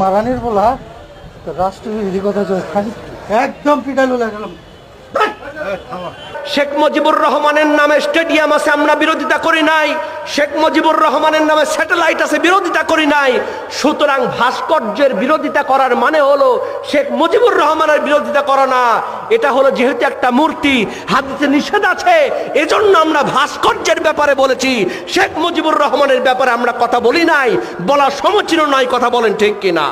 মারানির বলা রাষ্ট্রবিরোধী কথা চলছে একদম পিটালো লাগলাম শেখ মুজিবুর রহমানের নামে স্টেডিয়াম আছে, আমরা বিরোধিতা করি নাই। শেখ মুজিবুর রহমানের নামে স্যাটেলাইট আছে, বিরোধিতা করি নাই। সুতরাং ভাস্কর্যের বিরোধিতা করার মানে হলো, শেখ মুজিবুর রহমানের বিরোধিতা করা না। এটা হলো যেহেতু একটা মূর্তি হাদিসে নিষেধ আছে এজন্য আমরা ভাস্কর্যের ব্যাপারে বলেছি শেখ মুজিবুর রহমানের ব্যাপারে আমরা কথা বলি নাই বলা সমীচীন নয় কথা বলেন ঠিক কিনা?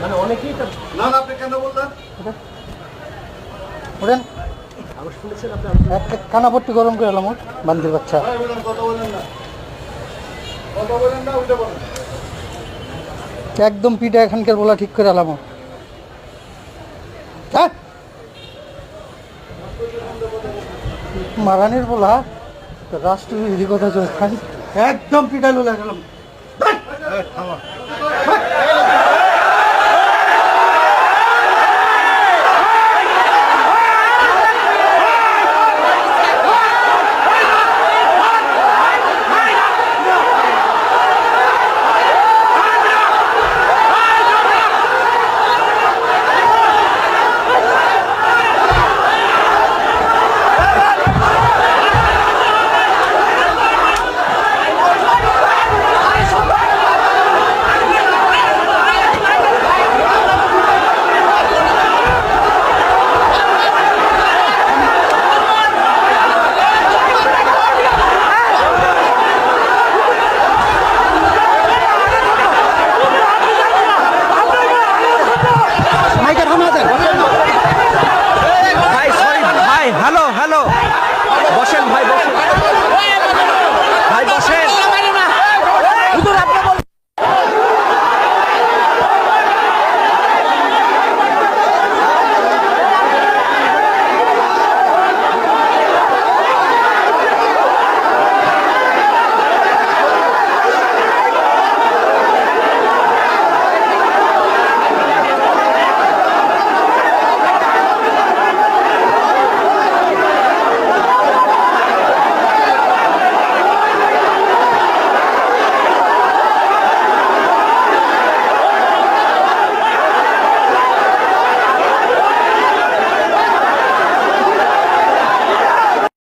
মানে অনেকেই না না আপনি কেন বললেন? ওরেন একটা কানাপট্টি গরম করে এলাম ওর বান্দির বাচ্চা। একদম পিঠা এখানকার বলা ঠিক করে এলাম মারানির বলা তো রাষ্ট্রবিরোধী কথা চলে একদম পিটালো লোলা থামো। Hello hello. বসেন ভাই বসেন।